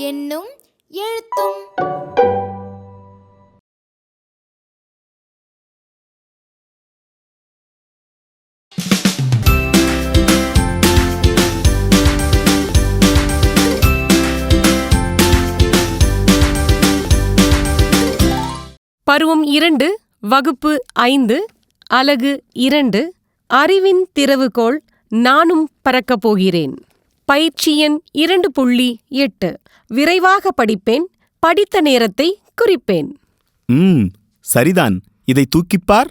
என்னும் எழுத்தும். பருவம் இரண்டு வகுப்பு ஐந்து அலகு இரண்டு அறிவின் திறவுகோள் நானும் பறக்கப் போகிறேன். பயிற்சி எண் இரண்டு புள்ளி எட்டு. விரைவாக படிப்பேன் படித்த நேரத்தை குறிப்பேன். ம் சரிதான். இதை தூக்கிப்பார்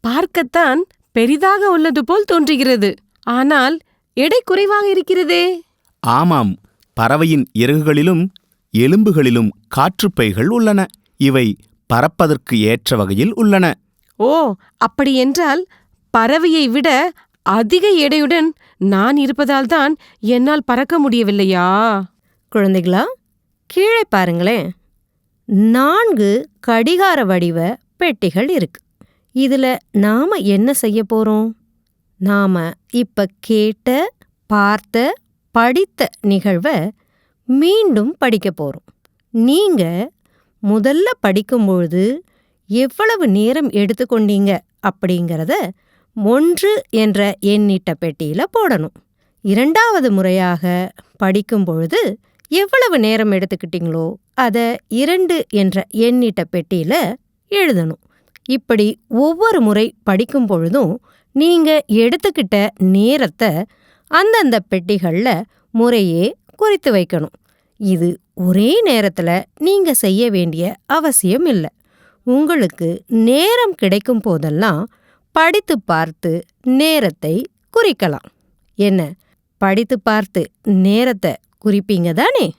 பார்க்கத்தான் பெரிதாக உள்ளது போல் தோன்றுகிறது. ஆனால் எடை குறைவாக இருக்கிறதே. ஆமாம் பறவையின் இறகுகளிலும் எலும்புகளிலும் காற்றுப்பைகள் உள்ளன. இவை பறப்பதற்கு ஏற்ற வகையில் உள்ளன. ஓ அப்படியென்றால் பறவையை விட அதிக எடையுடன் நான் இருப்பதால்தான் என்னால் பறக்க முடியவில்லையா? குழந்தைகளா கீழே பாருங்களேன். நான்கு கடிகார வடிவ பெட்டிகள் இருக்கு. இதுல நாம என்ன செய்ய போறோம்? நாம இப்ப கேட்ட பார்த்த படித்த நிகழ்வை மீண்டும் படிக்க போறோம். நீங்க முதல்ல படிக்கும்பொழுது எவ்வளவு நேரம் எடுத்துக்கொண்டீங்க அப்படிங்கிறத ஒன்று என்ற எண்ணிட்ட பெட்டியில போடணும். இரண்டாவது முறையாக படிக்கும் பொழுது எவ்வளவு நேரம் எடுத்துக்கிட்டீங்களோ அதை இரண்டு என்ற எண்ணிட்ட பெட்டியில் எழுதணும். இப்படி ஒவ்வொரு முறை படிக்கும் பொழுதும் நீங்க எடுத்துக்கிட்ட நேரத்தை அந்தந்த பெட்டிகள்ல முறையே குறித்து வைக்கணும். இது ஒரே நேரத்துல நீங்க செய்ய வேண்டிய அவசியம் இல்லை. உங்களுக்கு நேரம் கிடைக்கும் போதெல்லாம் படித்து பார்த்து நேரத்தை குறிக்கலாம். என்ன? படித்து பார்த்து நேரத்தை குறிப்பீங்க தானே?